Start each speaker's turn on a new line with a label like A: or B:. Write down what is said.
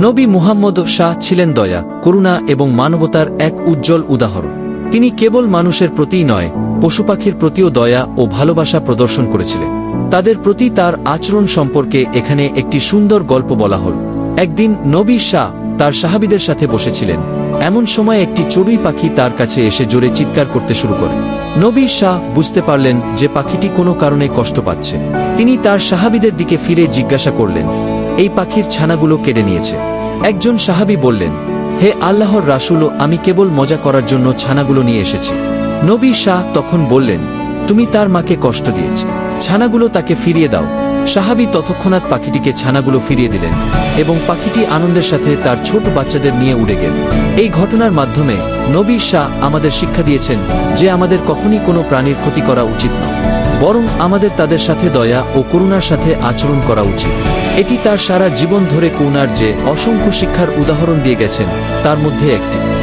A: নবী মুহাম্মদ শাহ ছিলেন দয়া, করুণা এবং মানবতার এক উজ্জ্বল উদাহরণ। তিনি কেবল মানুষের প্রতিই নয় পশুপাখির প্রতিও দয়া ও ভালোবাসা প্রদর্শন করেছিলেন। তাদের প্রতি তার আচরণ সম্পর্কে এখানে একটি সুন্দর গল্প বলা হল। একদিন নবী শাহ তার সাহাবিদের সাথে বসেছিলেন। এমন সময় একটি চড়ুই পাখি তার কাছে এসে জোরে চিৎকার করতে শুরু করে। নবী শাহ বুঝতে পারলেন যে পাখিটি কোনো কারণে কষ্ট পাচ্ছে। তিনি তার সাহাবিদের দিকে ফিরে জিজ্ঞাসা করলেন এই পাখির ছানাগুলো কেড়ে নিয়েছে। একজন সাহাবি বললেন, হে আল্লাহর রাসুল, আমি কেবল মজা করার জন্য ছানাগুলো নিয়ে এসেছি। নবী শাহ তখন বললেন, তুমি তার মাকে কষ্ট দিয়েছ। ছানাগুলো তাকে ফিরিয়ে দাও। সাহাবি ততক্ষণাৎ পাখিটিকে ছানাগুলো ফিরিয়ে দিলেন এবং পাখিটি আনন্দের সাথে তার ছোট বাচ্চাদের নিয়ে উড়ে গেল। এই ঘটনার মাধ্যমে নবী শাহ আমাদের শিক্ষা দিয়েছেন যে আমাদের কখনই কোনো প্রাণীর ক্ষতি করা উচিত নয়, বরং আমাদের তাদের সাথে দয়া ও করুণার সাথে আচরণ করা উচিত। এটি তার সারা জীবন ধরে করুণার যে অসংখ্য শিক্ষার উদাহরণ দিয়ে গেছেন, তার মধ্যে একটি।